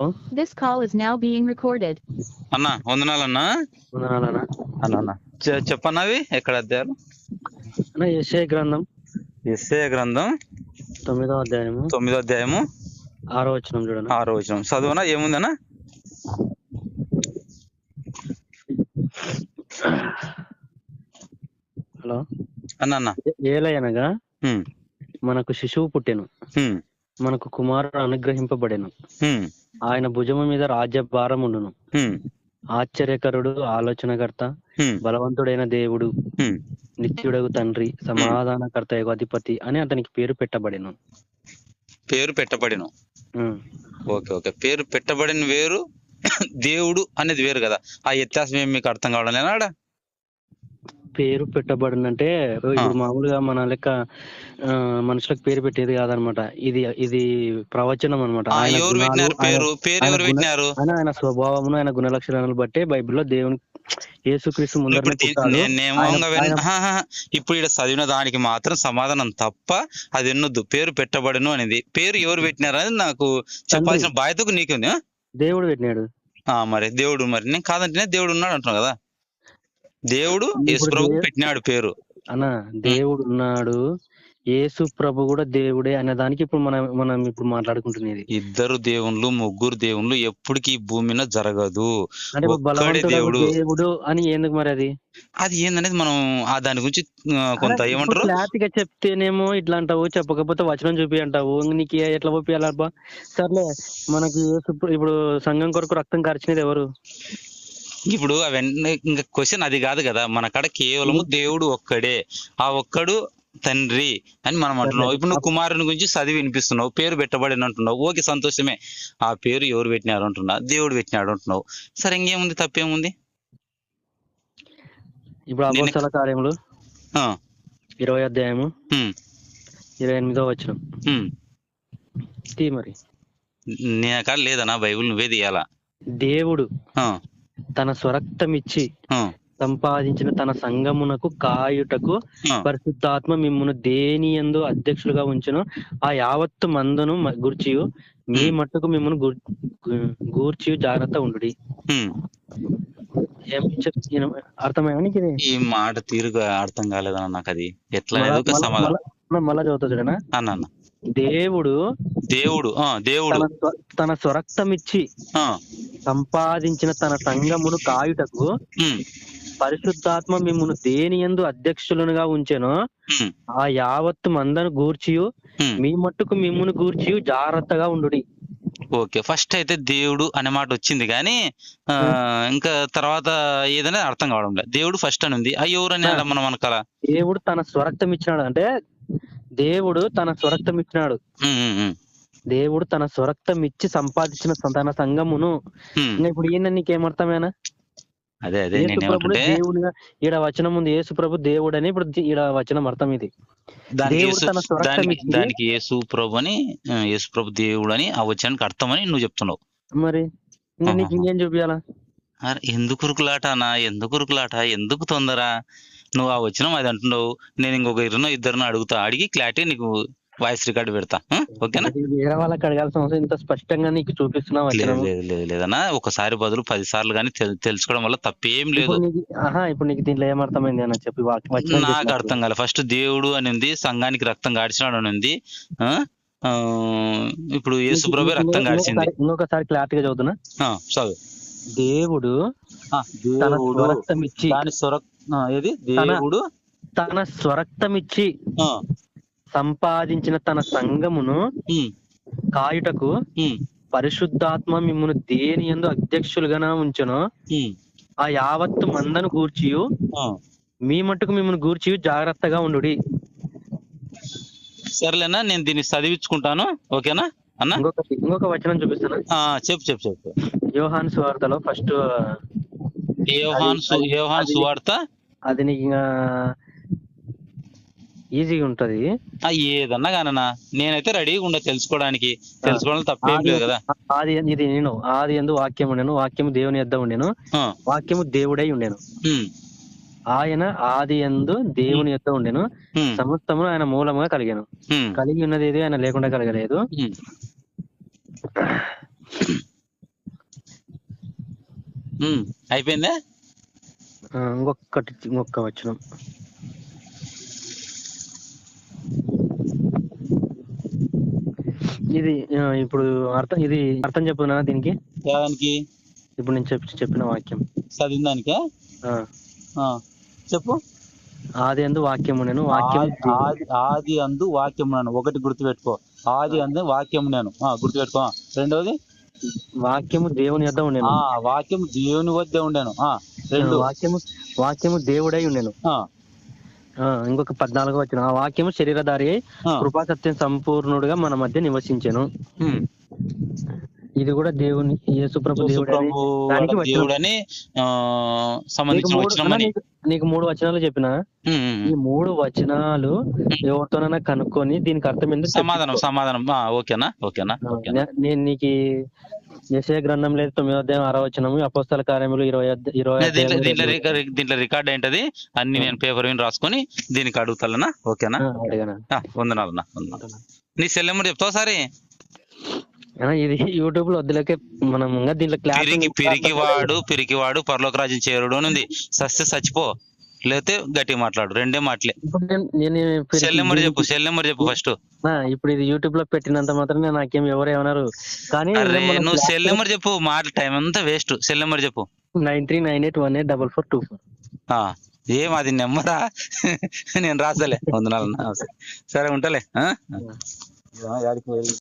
This call is now being recorded. అన్న వందనాలన్నా? వందనాలనా అన్న అన్న. చెప్పన్నవి? ఎక్కడ అధ్యాయాలు అన్న యెషయా గ్రంథం. ఎస్ఏ గ్రంథం. తొమ్మిదో అధ్యాయము. తొమ్మిదో అధ్యాయము. ఆరో వచ్చిన చూడండి. ఆరో వచనం. చదువునా? ఏముందన్నా? హలో. అన్న అన్న. ఏలయనగా హ్మ్, మనకు శిశువు పుట్టెను. హ్మ్, మనకు కుమారుడు అనుగ్రహింపబడెను. హ్మ్, ఆయన భుజము మీద రాజ్య భారం ఉండును. ఆశ్చర్యకరుడు ఆలోచనకర్త బలవంతుడైన దేవుడు హ్మ్. నిత్యుడగు తండ్రి సమాధానకర్త అధిపతి అని అతనికి పేరు పెట్టబడెను. పేరు పెట్టబడిను. Okay okay. పేరు పెట్టబడిన వేరు దేవుడు అనేది వేరు కదా. ఆ వ్యత్యాసం ఏం మీకు అర్థం కావడం లేదా ఆడ? పేరు పెట్టబడినంటే ఇప్పుడు మామూలుగా మన లెక్క ఆ, మనుషులకు పేరు పెట్టేది కాదనమాట. ఇది ఇది ప్రవచనం అనమాట. ఆ, ఎవరు పెట్టినారు? పేరు పేరు ఎవరు పెట్టినారు? ఆయన ఆయన స్వభావమును ఆయన గుణలక్షణాలను బట్టే బైబిల్లో దేవుని యేసుక్రీస్తు ఇప్పుడు ఇక్కడ చదివిన దానికి మాత్రం సమాధానం తప్ప అది ఎన్నొద్దు. పేరు పెట్టబడను అనేది. పేరు ఎవరు పెట్టినారు అనేది నాకు చెప్పాల్సిన బాధ్యతకు నీకుంది. ఆ? దేవుడు పెట్టినాడు. ఆ మరి దేవుడు మరి. నేను కాదంటేనే దేవుడు ఉన్నాడు అంటున్నావు కదా? దేవుడు ఇప్పుడు యేసు ప్రభు దేవ్- పెట్టినాడు పేరు. అన్న దేవుడు ఉన్నాడు. యేసు ప్రభు కూడా దేవుడే అనే దానికి ఇప్పుడు మనం మనం ఇప్పుడు మాట్లాడుకుంటున్నది. ఇద్దరు దేవుళ్ళు ముగ్గురు దేవుళ్ళు ఎప్పటికీ ఈ భూమి మీద జరగదు. దేవుడు. దేవుడు అని ఎందుకు మరి అది? అది ఏందనేది మనం ఆ దాని గురించి కొంత ఏమంటారు? క్లారిటీగా చెప్తేనేమో ఇట్లా అంటావు చెప్పకపోతే వచనం చూపి అంటావు. నీకు ఎట్లా చూపియాలబ్బా సర్లే మనకి ఇప్పుడు సంఘం కొరకు రక్తం కార్చినది ఎవరు? ఇప్పుడు అవన్నీ ఇంకా క్వశ్చన్ అది కాదు కదా. మన కాడ కేవలం దేవుడు ఒక్కడే. ఆ ఒక్కడు తండ్రి అని మనం అంటున్నావు ఇప్పుడు నువ్వు కుమారుని గురించి చదివి వినిపిస్తున్నావు. పేరు పెట్టబడిన అంటున్నావు. ఓకే సంతోషమే. ఆ పేరు ఎవరు పెట్టినారు అంటున్నా దేవుడు పెట్టినాడు అంటున్నావు. సరే ఇంకేముంది? తప్పేముంది? ఇప్పుడు అపోస్తల కార్యములు ఇరవై అధ్యాయము ఇరవై ఎనిమిదో. తీ మరి. నేను కాడ లేదనా బైబిల్ నువ్వే తీయాలా? దేవుడు తన స్వరక్తమిచ్చి సంపాదించిన తన సంగమునకు కాయుటకు. పరిశుద్ధాత్మ మిమ్మును దేని యందు అధ్యక్షులుగా ఉంచును? ఆ యావత్తు మందును గూర్చియు. మీ మట్టుకు మిమ్మల్ని గూర్చి జాగ్రత్త ఉండు అర్థమైనా ఈ మాట తీరుగా అర్థం కాలేదన్న నాకు అది. ఎట్లా సమాధానం. మళ్ళా- చదువుతా చూడనా? అన్న దేవుడు దేవుడు దేవుడు. తన స్వ- తన స్వరక్తమిచ్చి ఆ, సంపాదించిన తన సంగమును కాయుటకు పరిశుద్ధాత్మ మిమ్మును దేని యందు అధ్యక్షులుగా ఉంచెనో ఆ యావత్తు మందను గూర్చియు. మీ మట్టుకు మిమ్మును గూర్చియు జాగ్రత్తగా ఉండుడి. ఓకే ఫస్ట్ అయితే దేవుడు అనే మాట వచ్చింది కానీ ఆ, ఇంకా తర్వాత ఏదైనా అర్థం కావడం లేదు. దేవుడు ఫస్ట్ అని ఉంది. ఆ ఎవరు అని ఆ. మనం అనకాల దేవుడు తన స్వరక్తం ఇచ్చినాడు. అంటే దేవుడు తన స్వరక్తం ఇచ్చినాడు. దేవుడు తన స్వరక్తం ఇచ్చి సంపాదించిన తన. ఇంకా ఇప్పుడు ఈయన నీకేమర్థమేనా? అదే అదే దేవుడిగా ఈడ వచనం ఉంది. యేసు ప్రభు దేవుడు అని ఇప్పుడు ఈడ వచనం అర్థం ఇది దానికి యేసు ప్రభు అని యేసు ప్రభు దేవుడు అని ఆ వచ్చానికి అర్థం అని నువ్వు చెప్తున్నావు. మరి నీకు. ఇంకేం చూపించాలా ఎందుకు ఉరుకులాట అన్న? ఎందుకు ఉరుకులాట? ఎందుకు తొందర? నువ్వు ఆ వచ్చిన అది అంటున్నావు. నేను ఇంకొక ఇద్దరు ఇద్దరిని అడుగుతా. అడిగి క్లారిటీ నీకు వాయిస్ రికార్డ్ పెడతా? ఓకేనా? వేరే వాళ్ళకి అడగాల్సిన అవసరం ఇంత స్పష్టంగా నీకు చూపిస్తున్నా లేదు లేదు లేదు లేదన్నా ఒకసారి బదులు పది సార్లు కానీ తెలుసుకోవడం వల్ల తప్పేం లేదు. ఇప్పుడు నీకు ఆహా ఇప్పుడు నీకు దీంట్లో ఏమర్థమైంది అన్న చెప్పి నాకు. అర్థం కాలే. ఫస్ట్ దేవుడు అని ఉంది సంఘానికి రక్తం అని ఆ? ఆ, ఇప్పుడు యేసు నీకు- ప్రభు నీకు రక్తం కాడిచింది ఇంకొకసారి- క్లారిటీగా చదువుతున్నా. చదువు. దేవుడు స్వరక్తం ఇచ్చి దాని స్వర ఆ, ఏది? దేవుడు తన స్వరక్తం ఇచ్చి సంపాదించిన తన సంఘమును కాయుటకు పరిశుద్ధాత్మ మిమ్మును దేని యందు అధ్యక్షులుగా ఉంచును ఆ యావత్తు మందను గూర్చియు ఆ. మీ మట్టుకు మిమ్మల్ని గూర్చియు జాగ్రత్తగా ఉండుడి. సర్లేనా నేను దీన్ని చదివించుకుంటాను. ఓకేనా అన్న? ఇంకొక ఇంకొక వచనం చూపిస్తాను? ఆ, చెప్పు చెప్పు చెప్పు. యోహాన్ సువార్తలో ఫస్ట్ యోహాన్ యోహాన్ సువార్త? అది నీకు ఈజీగా ఉంటది. ఏదన్నా కానన్నా నేనైతే రెడీగా ఉండ తెలుసుకోవడానికి. తెలుసుకోవడం తప్పేం లేదు కదా. ఆది ఇది నేను ఆది ఎందు వాక్యం ఉండెను వాక్యము దేవుని యొద్ద ఉండెను. వాక్యము దేవుడై ఉండెను. ఆయన ఆది ఎందు దేవుని యొద్ద ఉండెను. సమస్తము ఆయన మూలముగా కలిగాను. కలిగి ఉన్నది ఏది ఆయన లేకుండా కలగలేదు. అయిపోయిందా? ఇంకొకటి ఇంకొక వచనం. ఇది ఇప్పుడు అర్థం ఇది అర్థం చెప్పునా దీనికి? దానికి? ఇప్పుడు నేను చెప్పి చెప్పిన వాక్యం. చదివిన దానికే? ఆ, ఆ, చెప్పు. ఆది ఎందు వాక్యము నేను వాక్యం ఆది- ఆది అందు వాక్యం నేను. ఒకటి గుర్తుపెట్టుకో. ఆది అందు వాక్యం నేను. ఆ, గుర్తుపెట్టుకో. రెండోది? వాక్యము దేవుని యొద్ద ఉండేను. ఆ వాక్యం దేవుని వద్దే ఉండాను. ఆ రెండు. వాక్యము వాక్యము దేవుడై ఉండేను. ఇంకొక పద్నాలుగు వచ్చిన. ఆ వాక్యము శరీరధారి కృపా సత్యం సంపూర్ణుడుగా మన మధ్య నివసించెను. ఇది కూడా దేవుని యేసుప్రభు దేవుడని నీకు సంబంధించిన మూడు వచనాలు చెప్పిన? ఈ మూడు వచనాలు ఎవరితోనైనా కనుక్కొని దీనికి అర్థం ఏందో చెప్పు. సమాధానం సమాధానం. ఓకేనా? ఓకేనా? నేను నీకు యెషయా గ్రంథం లేదు తొమ్మిదో అధ్యాయం ఆరో వచనము అపోస్తల కార్యములు ఇరవై ఇరవై దీంట్లో దీంట్లో రిక- దీంట్లో రికార్డ్ ఏంటది? అన్ని నేను పేపర్ విని రాసుకొని దీనికి అడుగుతానా ఓకేనా? వందనాలన్నా వందనాలు. నీ సెల్ నెంబర్ చెప్తావు సారి? ఇది యూట్యూబ్లో వద్దులకే మనం ఇంకా దీంట్లో పిరికి వాడు పిరికి వాడు పరలోక రాజ్యం చేరుడు అని ఉంది. సస్తే చచ్చిపో లేకపోతే గట్టిగా మాట్లాడు. రెండే మాటలే. సెల్ నెంబర్ చెప్పు సెల్ నెంబర్ చెప్పు ఫస్ట్ ఆ, ఇప్పుడు ఇది యూట్యూబ్లో పెట్టినంత మాత్రం నాకేం ఎవరు ఏమన్నారు. కానీ నువ్వు సెల్ నెంబర్ చెప్పు మాట టైం అంతా వేస్ట్ సెల్ నెంబర్ చెప్పు. Nine three nine eight one eight double four two four. ఆ ఏం అది నెంబరా నేను రాసలే వందనాలన్నా సరే ఉంటాలే ఆ? యాడికి పోయి